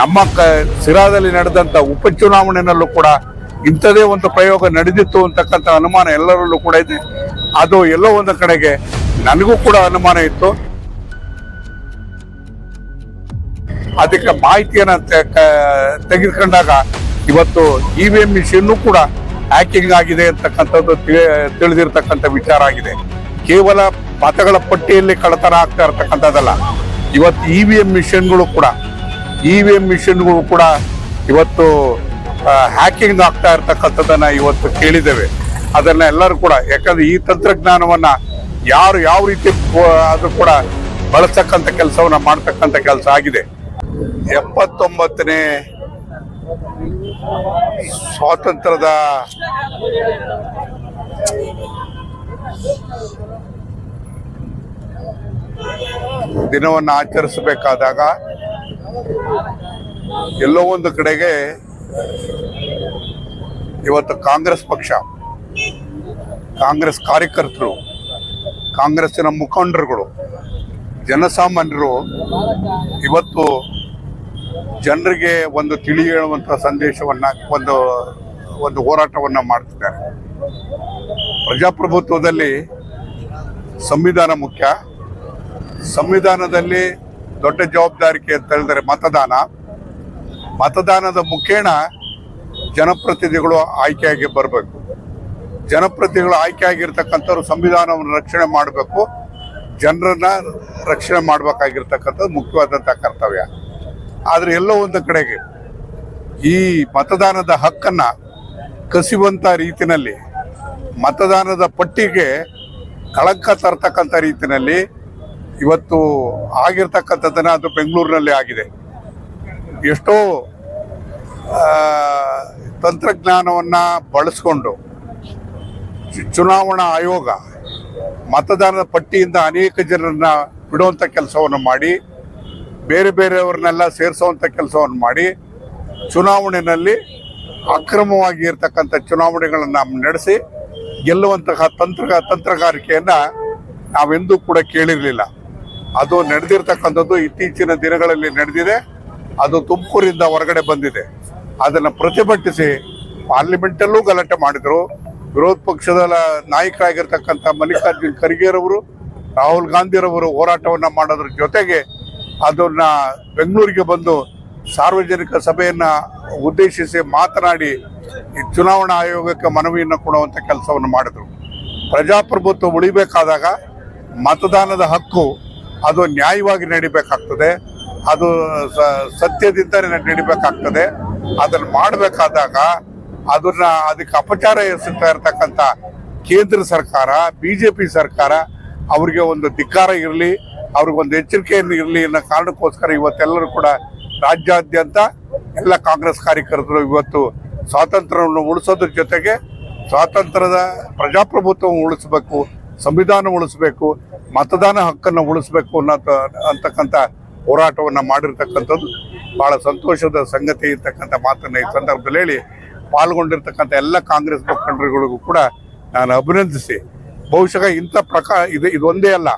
ನಮ್ಮ ಕ ಸಿರಾದಲ್ಲಿ ನಡೆದಂತ ಉಪಚುನಾವಣೆಯಲ್ಲೂ ಕೂಡ ಇಂಥದೇ ಒಂದು ಪ್ರಯೋಗ ನಡೆದಿತ್ತು ಅಂತಕ್ಕಂಥ ಅನುಮಾನ ಎಲ್ಲರಲ್ಲೂ ಕೂಡ ಇದೆ. ಅದು ಎಲ್ಲೋ ಒಂದು ಕಡೆಗೆ ನನಗೂ ಕೂಡ ಅನುಮಾನ ಇತ್ತು. ಅದಕ್ಕೆ ಮಾಹಿತಿಯನ್ನು ತೆಗೆದುಕೊಂಡಾಗ ಇವತ್ತು ಇ ವಿ ಎಂ ಮಿಷಿನ್ ಕೂಡ ಹ್ಯಾಕಿಂಗ್ ಆಗಿದೆ ಅಂತಕ್ಕಂಥದ್ದು ತಿಳಿ- ತಿಳಿದಿರ್ತಕ್ಕಂಥ ವಿಚಾರ ಆಗಿದೆ. ಕೇವಲ ಮತಗಳ ಪಟ್ಟಿಯಲ್ಲಿ ಕಳತನ ಆಗ್ತಾ ಇರ್ತಕ್ಕಂಥದ್ದಲ್ಲ. ಇವತ್ತು ಇ ವಿ ಎಂ ಮಿಷನ್ಗಳು ಕೂಡ ಇ ವಿ ಎಂ ಮಿಷಿನ್ಗಳು ಕೂಡ ಇವತ್ತು ಹ್ಯಾಕಿಂಗ್ ಆಗ್ತಾ ಇರ್ತಕ್ಕಂಥದ್ದನ್ನ ಇವತ್ತು ಕೇಳಿದ್ದೇವೆ. ಅದನ್ನ ಎಲ್ಲರೂ ಕೂಡ, ಯಾಕಂದ್ರೆ ಈ ತಂತ್ರಜ್ಞಾನವನ್ನ ಯಾರು ಯಾವ ರೀತಿ ಅದು ಕೂಡ ಬಳಸ್ತಕ್ಕಂಥ ಕೆಲಸವನ್ನ ಮಾಡ್ತಕ್ಕಂಥ ಕೆಲಸ ಆಗಿದೆ. ಎಪ್ಪತ್ತೊಂಬತ್ತನೇ ಸ್ವಾತಂತ್ರ್ಯದ ದಿನವನ್ನು ಆಚರಿಸಬೇಕಾದಾಗ ಎಲ್ಲೋ ಒಂದು ಕಡೆಗೆ ಇವತ್ತು ಕಾಂಗ್ರೆಸ್ ಪಕ್ಷ, ಕಾಂಗ್ರೆಸ್ ಕಾರ್ಯಕರ್ತರು, ಕಾಂಗ್ರೆಸ್ಸಿನ ಮುಖಂಡರುಗಳು, ಜನಸಾಮಾನ್ಯರು ಇವತ್ತು ಜನರಿಗೆ ಒಂದು ತಿಳಿ ಹೇಳುವಂತ ಸಂದೇಶವನ್ನ, ಒಂದು ಒಂದು ಹೋರಾಟವನ್ನ ಮಾಡ್ತಿದ್ದಾರೆ. ಪ್ರಜಾಪ್ರಭುತ್ವದಲ್ಲಿ ಸಂವಿಧಾನ ಮುಖ್ಯ. ಸಂವಿಧಾನದಲ್ಲಿ ದೊಡ್ಡ ಜವಾಬ್ದಾರಿಕೆ ಅಂತ ಹೇಳಿದರೆ ಮತದಾನ. ಮತದಾನದ ಮುಖೇಣ ಜನಪ್ರತಿನಿಧಿಗಳು ಆಯ್ಕೆಯಾಗಿ ಬರಬೇಕು. ಜನಪ್ರತಿನಿಧಿಗಳು ಆಯ್ಕೆ ಆಗಿರ್ತಕ್ಕಂಥವ್ರು ಸಂವಿಧಾನವನ್ನು ರಕ್ಷಣೆ ಮಾಡಬೇಕು. ಜನರನ್ನ ರಕ್ಷಣೆ ಮಾಡಬೇಕಾಗಿರ್ತಕ್ಕಂಥದ್ದು ಮುಖ್ಯವಾದಂಥ ಕರ್ತವ್ಯ. ಆದರೆ ಎಲ್ಲೋ ಒಂದು ಕಡೆಗೆ ಈ ಮತದಾನದ ಹಕ್ಕನ್ನ ಕಸಿಯುವಂತ ರೀತಿಯಲ್ಲಿ ಮತದಾನದ ಪಟ್ಟಿಗೆ ಕಳಂಕ ತರ್ತಕ್ಕಂಥ ರೀತಿನಲ್ಲಿ ಇವತ್ತು ಆಗಿರ್ತಕ್ಕಂಥದ್ದನ್ನ ಅದು ಬೆಂಗಳೂರಿನಲ್ಲಿ ಆಗಿದೆ. ಎಷ್ಟೋ ತಂತ್ರಜ್ಞಾನವನ್ನು ಬಳಸ್ಕೊಂಡು ಚುನಾವಣಾ ಆಯೋಗ ಮತದಾನದ ಪಟ್ಟಿಯಿಂದ ಅನೇಕ ಜನರನ್ನ ಬಿಡುವಂಥ ಕೆಲಸವನ್ನು ಮಾಡಿ, ಬೇರೆ ಬೇರೆಯವ್ರನ್ನೆಲ್ಲ ಸೇರಿಸುವಂಥ ಕೆಲಸವನ್ನು ಮಾಡಿ ಚುನಾವಣೆಯಲ್ಲಿ ಅಕ್ರಮವಾಗಿ ಇರ್ತಕ್ಕಂಥ ಚುನಾವಣೆಗಳನ್ನು ನಡೆಸಿ ಗೆಲ್ಲುವಂತಹ ತಂತ್ರ, ತಂತ್ರಗಾರಿಕೆಯನ್ನು ನಾವೆಂದೂ ಕೂಡ ಕೇಳಿರಲಿಲ್ಲ. ಅದು ನಡೆದಿರ್ತಕ್ಕಂಥದ್ದು ಇತ್ತೀಚಿನ ದಿನಗಳಲ್ಲಿ ನಡೆದಿದೆ. ಅದು ತುಮಕೂರಿಂದ ಹೊರಗಡೆ ಬಂದಿದೆ. ಅದನ್ನು ಪ್ರತಿಭಟಿಸಿ ಪಾರ್ಲಿಮೆಂಟಲ್ಲೂ ಗಲಾಟೆ ಮಾಡಿದ್ರು. ವಿರೋಧ ಪಕ್ಷದ ನಾಯಕ ನಾಯಕರಾಗಿರ್ತಕ್ಕಂಥ ಮಲ್ಲಿಕಾರ್ಜುನ್ ಖರ್ಗೆರವರು, ರಾಹುಲ್ ಗಾಂಧಿರವರು ಹೋರಾಟವನ್ನ ಮಾಡೋದ್ರ ಜೊತೆಗೆ ಅದನ್ನ ಬೆಂಗಳೂರಿಗೆ ಬಂದು ಸಾರ್ವಜನಿಕ ಸಭೆಯನ್ನ ಉದ್ದೇಶಿಸಿ ಮಾತನಾಡಿ ಈ ಚುನಾವಣಾ ಆಯೋಗಕ್ಕೆ ಮನವಿಯನ್ನು ಕೊಡುವಂತ ಕೆಲಸವನ್ನು ಮಾಡಿದ್ರು. ಪ್ರಜಾಪ್ರಭುತ್ವ ಉಳಿಬೇಕಾದಾಗ ಮತದಾನದ ಹಕ್ಕು ಅದು ನ್ಯಾಯವಾಗಿ ನಡಿಬೇಕಾಗ್ತದೆ. ಅದು ಸತ್ಯದಿಂದ ನಡಿಬೇಕಾಗ್ತದೆ. ಅದನ್ನ ಮಾಡಬೇಕಾದಾಗ ಅದನ್ನ ಅದಕ್ಕೆ ಅಪಚಾರ ಎಸಗ್ತಾ ಇರ್ತಕ್ಕಂಥ ಕೇಂದ್ರ ಸರ್ಕಾರ, ಬಿಜೆಪಿ ಸರ್ಕಾರ ಅವ್ರಿಗೆ ಒಂದು ಧಿಕ್ಕಾರ ಇರಲಿ ಅವ್ರಿಗೊಂದು ಎಚ್ಚರಿಕೆಯನ್ನು ಇರಲಿ ಅನ್ನೋ ಕಾರಣಕ್ಕೋಸ್ಕರ ಇವತ್ತೆಲ್ಲರೂ ಕೂಡ ರಾಜ್ಯಾದ್ಯಂತ ಎಲ್ಲ ಕಾಂಗ್ರೆಸ್ ಕಾರ್ಯಕರ್ತರು ಇವತ್ತು ಸ್ವಾತಂತ್ರ್ಯವನ್ನು ಉಳಿಸೋದ್ರ ಜೊತೆಗೆ ಸ್ವಾತಂತ್ರ್ಯದ ಪ್ರಜಾಪ್ರಭುತ್ವವನ್ನು ಉಳಿಸಬೇಕು, ಸಂವಿಧಾನ ಉಳಿಸಬೇಕು ಮತದಾನ ಹಕ್ಕನ್ನು ಉಳಿಸಬೇಕು ಅನ್ನೋ ಅಂತಕ್ಕಂಥ ಹೋರಾಟವನ್ನು ಮಾಡಿರ್ತಕ್ಕಂಥದ್ದು ಬಹಳ ಸಂತೋಷದ ಸಂಗತಿ ಇರ್ತಕ್ಕಂಥ ಮಾತನ್ನು ಈ ಸಂದರ್ಭದಲ್ಲಿ ಹೇಳಿ ಪಾಲ್ಗೊಂಡಿರ್ತಕ್ಕಂಥ ಎಲ್ಲ ಕಾಂಗ್ರೆಸ್ ಮುಖಂಡರುಗಳಿಗೂ ಕೂಡ ನಾನು ಅಭಿನಂದಿಸಿ. ಬಹುಶಃ ಇಂಥ ಪ್ರಕಾರ ಇದು ಇದೊಂದೇ ಅಲ್ಲ.